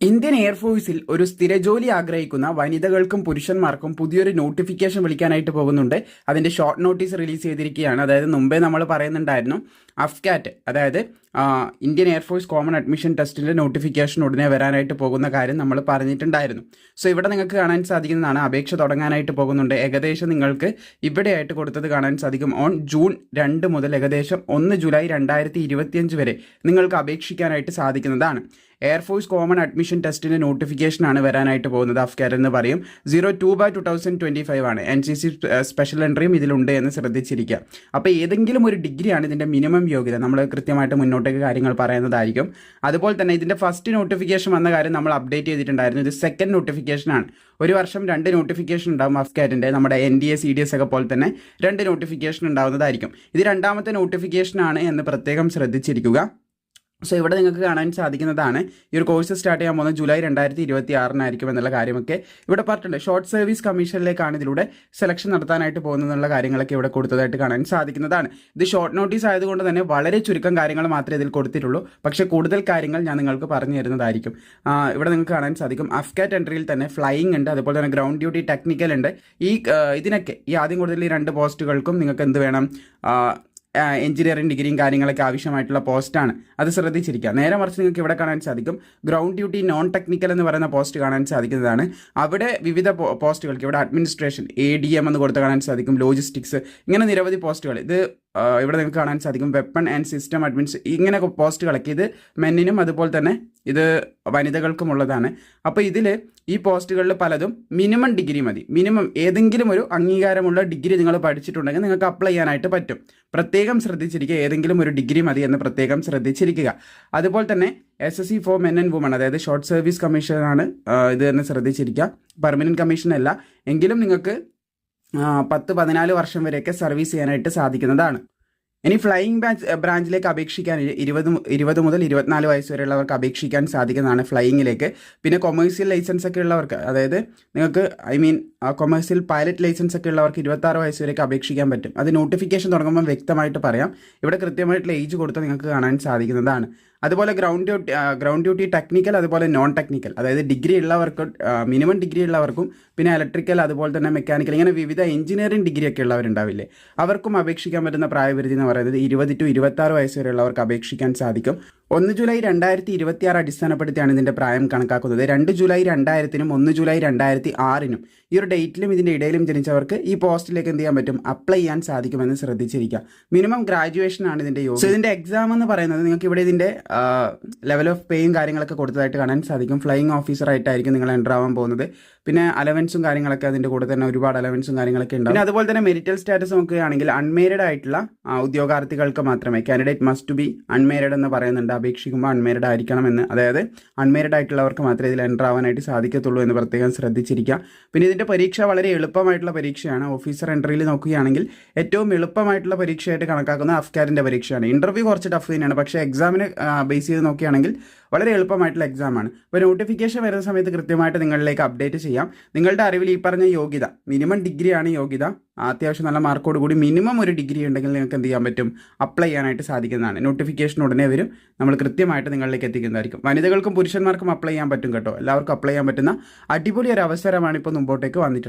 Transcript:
Indian എയർഫോഴ്സിൽ ഒരു സ്ഥിര ജോലി ആഗ്രഹിക്കുന്ന വനിതകൾക്കും പുരുഷന്മാർക്കും പുതിയൊരു നോട്ടിഫിക്കേഷൻ വിളിക്കാനായിട്ട് പോകുന്നുണ്ട്. അതിന്റെ ഷോർട്ട് നോട്ടീസ് റിലീസ് ചെയ്തിരിക്കുകയാണ്. അതായത് മുമ്പേ നമ്മൾ പറയുന്നുണ്ടായിരുന്നു അഫ്കാറ്റ് അതായത് Indian air force common admission ടെസ്റ്റിന്റെ നോട്ടിഫിക്കേഷൻ ഉടനെ വരാനായിട്ട് പോകുന്ന കാര്യം നമ്മൾ പറഞ്ഞിട്ടുണ്ടായിരുന്നു. സോ ഇവിടെ നിങ്ങൾക്ക് കാണാൻ സാധിക്കുന്നതാണ്. അപേക്ഷ തുടങ്ങാനായിട്ട് പോകുന്നുണ്ട്. ഏകദേശം നിങ്ങൾക്ക് ഇവിടെയായിട്ട് കൊടുത്തത് കാണാൻ സാധിക്കും. ഓൺ ജൂൺ രണ്ട് മുതൽ ഏകദേശം ഒന്ന് ജൂലൈ രണ്ടായിരത്തി വരെ നിങ്ങൾക്ക് അപേക്ഷിക്കാനായിട്ട് സാധിക്കുന്നതാണ്. എയർഫോഴ്സ് കോമൺ അഡ്മിഷൻ ടെസ്റ്റിന്റെ നോട്ടിഫിക്കേഷനാണ് വരാനായിട്ട് പോകുന്നത്. അഫ്കാർ എന്ന് പറയും. Zero two by two thousand twenty five ആണ് എൻ സി സി സ്പെഷ്യൽ എൻട്രിയും ഇതിലുണ്ട് എന്ന് ശ്രദ്ധിച്ചിരിക്കുക അപ്പോൾ ഏതെങ്കിലും ഒരു ഡിഗ്രിയാണ് ഇതിന്റെ മിനിമം യോഗ്യത. നമ്മൾ കൃത്യമായിട്ട് മുന്നോട്ടേക്ക് കാര്യങ്ങൾ പറയുന്നതായിരിക്കും. അതുപോലെ തന്നെ ഇതിന്റെ ഫസ്റ്റ് നോട്ടിഫിക്കേഷൻ വന്ന കാര്യം നമ്മൾ അപ്ഡേറ്റ് ചെയ്തിട്ടുണ്ടായിരുന്നു. ഇത് സെക്കൻഡ് നോട്ടിഫിക്കേഷൻ ആണ്. ഒരു വർഷം രണ്ട് നോട്ടിഫിക്കേഷൻ ഉണ്ടാവും അഫ്കാറ്റിന്റെ നമ്മുടെ N D A C D S ഒക്കെ പോലെ തന്നെ രണ്ട് നോട്ടിഫിക്കേഷൻ ഉണ്ടാവുന്നതായിരിക്കും. ഇത് രണ്ടാമത്തെ നോട്ടിഫിക്കേഷൻ ആണ് എന്ന് പ്രത്യേകം ശ്രദ്ധിച്ചിരിക്കുക. സോ ഇവിടെ നിങ്ങൾക്ക് കാണാൻ സാധിക്കുന്നതാണ്. ഈ ഒരു കോഴ്സ് സ്റ്റാർട്ട് ചെയ്യാൻ പോകുന്നത് ജൂലൈ രണ്ടായിരത്തി ഇരുപത്തി ആറിനായിരിക്കും എന്നുള്ള കാര്യമൊക്കെ ഇവിടെ പറഞ്ഞിട്ടുണ്ട്. ഷോർട്ട് സർവീസ് കമ്മീഷനിലേക്കാണ് ഇതിലൂടെ സെലക്ഷൻ നടത്താനായിട്ട് പോകുന്നതെന്നുള്ള കാര്യങ്ങളൊക്കെ ഇവിടെ കൊടുത്തതായിട്ട് കാണാൻ സാധിക്കുന്നതാണ്. ഇത് ഷോർട്ട് നോട്ടീസ് ആയതുകൊണ്ട് തന്നെ വളരെ ചുരുക്കം കാര്യങ്ങൾ മാത്രമേ ഇതിൽ കൊടുത്തിട്ടുള്ളൂ. പക്ഷേ കൂടുതൽ കാര്യങ്ങൾ ഞാൻ നിങ്ങൾക്ക് പറഞ്ഞു തരുന്നതായിരിക്കും. ഇവിടെ നിങ്ങൾക്ക് കാണാൻ സാധിക്കും. അഫ്കാറ്റ് എൻട്രിയിൽ തന്നെ ഫ്ലൈയിങ് ഉണ്ട്. അതുപോലെ തന്നെ ഗ്രൗണ്ട് ഡ്യൂട്ടി ടെക്നിക്കൽ ഉണ്ട്. ഈ ഇതിനൊക്കെ ഈ ആദ്യം കൂടുതൽ ഈ രണ്ട് പോസ്റ്റുകൾക്കും നിങ്ങൾക്ക് എന്ത് വേണം? എഞ്ചിനീയറിംഗ് ഡിഗ്രിയും കാര്യങ്ങളൊക്കെ ആവശ്യമായിട്ടുള്ള പോസ്റ്റാണ്. അത് ശ്രദ്ധിച്ചിരിക്കുക. നേരെ മറിച്ച് നിങ്ങൾക്ക് ഇവിടെ കാണാൻ സാധിക്കും. ഗ്രൗണ്ട് ഡ്യൂട്ടി നോൺ ടെക്നിക്കൽ എന്ന് പറയുന്ന പോസ്റ്റ് കാണാൻ സാധിക്കുന്നതാണ്. അവിടെ വിവിധ പോസ്റ്റുകൾക്ക് ഇവിടെ അഡ്മിനിസ്ട്രേഷൻ എ ഡി എം എന്ന് കൊടുത്ത് കാണാൻ സാധിക്കും. ലോജിസ്റ്റിക്സ് ഇങ്ങനെ നിരവധി പോസ്റ്റുകൾ. ഇത് ഇവിടെ നിങ്ങൾക്ക് കാണാൻ സാധിക്കും. വെപ്പൺ ആൻഡ് സിസ്റ്റം അഡ്മിനിസ് ഇങ്ങനെ പോസ്റ്റ് കളക്ട് ഇത് മെന്നിനും അതുപോലെ തന്നെ ഇത് വനിതകൾക്കും ഉള്ളതാണ്. അപ്പോൾ ഇതിൽ ഈ പോസ്റ്റുകളിൽ പലതും മിനിമം ഡിഗ്രി മതി. മിനിമം ഏതെങ്കിലും ഒരു അംഗീകാരമുള്ള ഡിഗ്രി നിങ്ങൾ പഠിച്ചിട്ടുണ്ടെങ്കിൽ നിങ്ങൾക്ക് അപ്ലൈ ചെയ്യാനായിട്ട് പറ്റും. പ്രത്യേകം ശ്രദ്ധിച്ചിരിക്കുക ഏതെങ്കിലും ഒരു ഡിഗ്രി മതി എന്ന് പ്രത്യേകം ശ്രദ്ധിച്ചിരിക്കുക. അതുപോലെ തന്നെ S S C four men and woman അതായത് ഷോർട്ട് സർവീസ് കമ്മീഷനാണ് ഇത് തന്നെ ശ്രദ്ധിച്ചിരിക്കുക. പെർമനന്റ് കമ്മീഷൻ അല്ല. എങ്കിലും നിങ്ങൾക്ക് പത്ത് പതിനാല് വർഷം വരെയൊക്കെ സർവീസ് ചെയ്യാനായിട്ട് സാധിക്കുന്നതാണ്. ഇനി ഫ്ലൈയിങ് ബ്രാഞ്ച് ബ്രാഞ്ചിലേക്ക് അപേക്ഷിക്കാൻ ഇരുപത് ഇരുപത് മുതൽ ഇരുപത്തിനാല് വയസ്സ് വരെയുള്ളവർക്ക് അപേക്ഷിക്കാൻ സാധിക്കുന്നതാണ് ഫ്ലൈയിങ്ങിലേക്ക് പിന്നെ കൊമേഴ്സ്യൽ ലൈസൻസ് ഒക്കെ ഉള്ളവർക്ക് അതായത് നിങ്ങൾക്ക് I mean commercial pilot licence ഒക്കെ ഉള്ളവർക്ക് ഇരുപത്താറ് വയസ്സ് വരെയൊക്കെ അപേക്ഷിക്കാൻ പറ്റും. അത് നോട്ടിഫിക്കേഷൻ തുടങ്ങുമ്പോൾ വ്യക്തമായിട്ട് പറയാം. ഇവിടെ കൃത്യമായിട്ടുള്ള ഏജ് കൊടുത്ത് നിങ്ങൾക്ക് കാണാൻ സാധിക്കുന്നതാണ്. അതുപോലെ ground duty ground duty technical അതുപോലെ നോൺ ടെക്നിക്കൽ അതായത് ഡിഗ്രി ഉള്ളവർക്ക് മിനിമം ഡിഗ്രി ഉള്ളവർക്കും പിന്നെ ഇലക്ട്രിക്കൽ അതുപോലെ തന്നെ മെക്കാനിക്കൽ ഇങ്ങനെ വിവിധ എഞ്ചിനീയറിംഗ് ഡിഗ്രി ഒക്കെ ഉള്ളവരുണ്ടാവില്ലേ? അവർക്കും അപേക്ഷിക്കാൻ പറ്റുന്ന പ്രായപരിധി എന്ന് പറയുന്നത് ഇരുപത് ടു ഇരുപത്താറ് വയസ്സ് വരെയുള്ളവർക്ക് അപേക്ഷിക്കാൻ സാധിക്കും. ഒന്ന് ജൂലൈ രണ്ടായിരത്തി ഇരുപത്തി ആറ് അടിസ്ഥാനപ്പെടുത്തിയാണ് ഇതിന്റെ പ്രായം കണക്കാക്കുന്നത്. രണ്ട് ജൂലൈ രണ്ടായിരത്തിനും ഒന്ന് ജൂലൈ രണ്ടായിരത്തി ആറിനും ഈ ഒരു ഡേറ്റിലും ഇതിന്റെ ഇടയിലും ജനിച്ചവർക്ക് ഈ പോസ്റ്റിലേക്ക് എന്ത് ചെയ്യാൻ പറ്റും? അപ്ലൈ ചെയ്യാൻ സാധിക്കുമെന്ന് ശ്രദ്ധിച്ചിരിക്കുക. മിനിമം ഗ്രാജുവേഷൻ ആണ് ഇതിന്റെ യോഗ്യത. സോ ഇതിന്റെ എക്സാം എന്ന് പറയുന്നത് നിങ്ങൾക്ക് ഇവിടെ ഇതിന്റെ ലെവൽ ഓഫ് പേയും കാര്യങ്ങളൊക്കെ കൊടുത്തതായിട്ട് കാണാൻ സാധിക്കും. ഫ്ലൈയിങ് ഓഫീസർ ആയിട്ടായിരിക്കും നിങ്ങൾ എന്റർ ആവാൻ പോകുന്നത്. പിന്നെ അലവൻസും കാര്യങ്ങളൊക്കെ അതിന്റെ കൂടെ തന്നെ ഒരുപാട് അലവൻസും കാര്യങ്ങളൊക്കെ ഉണ്ട് പിന്നെ അതുപോലെ തന്നെ മെരിറ്റൽ സ്റ്റാറ്റസ് നോക്കുകയാണെങ്കിൽ അൺമേരിഡ് ആയിട്ടുള്ള ഉദ്യോഗാർത്ഥികൾക്ക് മാത്രമേ കാൻഡിഡേറ്റ് മസ്റ്റ് ബി അൺമേരിഡ് എന്ന് പറയുന്നുണ്ട്. അപേക്ഷിക്കുമ്പോൾ അൺമേരിഡ് ആയിരിക്കണമെന്ന്. അതായത് അൺമേരിഡ് ആയിട്ടുള്ളവർക്ക് മാത്രമേ ഇതിൽ എന്റർ ആവാനായിട്ട് സാധിക്കത്തുള്ളൂ എന്ന് പ്രത്യേകം ശ്രദ്ധിച്ചിരിക്കുക. പിന്നെ ഇതിന്റെ പരീക്ഷ വളരെ എളുപ്പമായിട്ടുള്ള പരീക്ഷയാണ്. ഓഫീസർ എൻട്രിയിൽ നോക്കുകയാണെങ്കിൽ ഏറ്റവും എളുപ്പമായിട്ടുള്ള പരീക്ഷയായിട്ട് കണക്കാക്കുന്ന അഫ്കാരിന്റെ പരീക്ഷയാണ്. ഇന്റർവ്യൂ കുറച്ച് ടഫ് തന്നെയാണ്. പക്ഷേ എക്സാമിന് ബേസ് ചെയ്ത് നോക്കുകയാണെങ്കിൽ വളരെ എളുപ്പമായിട്ടുള്ള എക്സാമാണ് അപ്പോൾ നോട്ടിഫിക്കേഷൻ വരുന്ന സമയത്ത് കൃത്യമായിട്ട് നിങ്ങളിലേക്ക് അപ്ഡേറ്റ് ചെയ്യാം. നിങ്ങളുടെ അറിവിൽ ഈ പറഞ്ഞ യോഗ്യത മിനിമം ഡിഗ്രിയാണ് യോഗ്യത. അത്യാവശ്യം നല്ല മാർക്കോട് കൂടി മിനിമം ഒരു ഡിഗ്രി ഉണ്ടെങ്കിൽ നിങ്ങൾക്ക് എന്ത് ചെയ്യാൻ പറ്റും? അപ്ലൈ ചെയ്യാനായിട്ട് സാധിക്കുന്നതാണ്. നോട്ടിഫിക്കേഷൻ ഉടനെ വരും. നമ്മൾ കൃത്യമായിട്ട് നിങ്ങളിലേക്ക് എത്തിക്കുന്നതായിരിക്കും. വനിതകൾക്കും പുരുഷന്മാർക്കും അപ്ലൈ ചെയ്യാൻ പറ്റും കേട്ടോ. എല്ലാവർക്കും അപ്ലൈ ചെയ്യാൻ പറ്റുന്ന അടിപൊളി ഒരു അവസരമാണ് ഇപ്പോൾ മുമ്പോട്ടേക്ക് വന്നിട്ടുള്ളത്.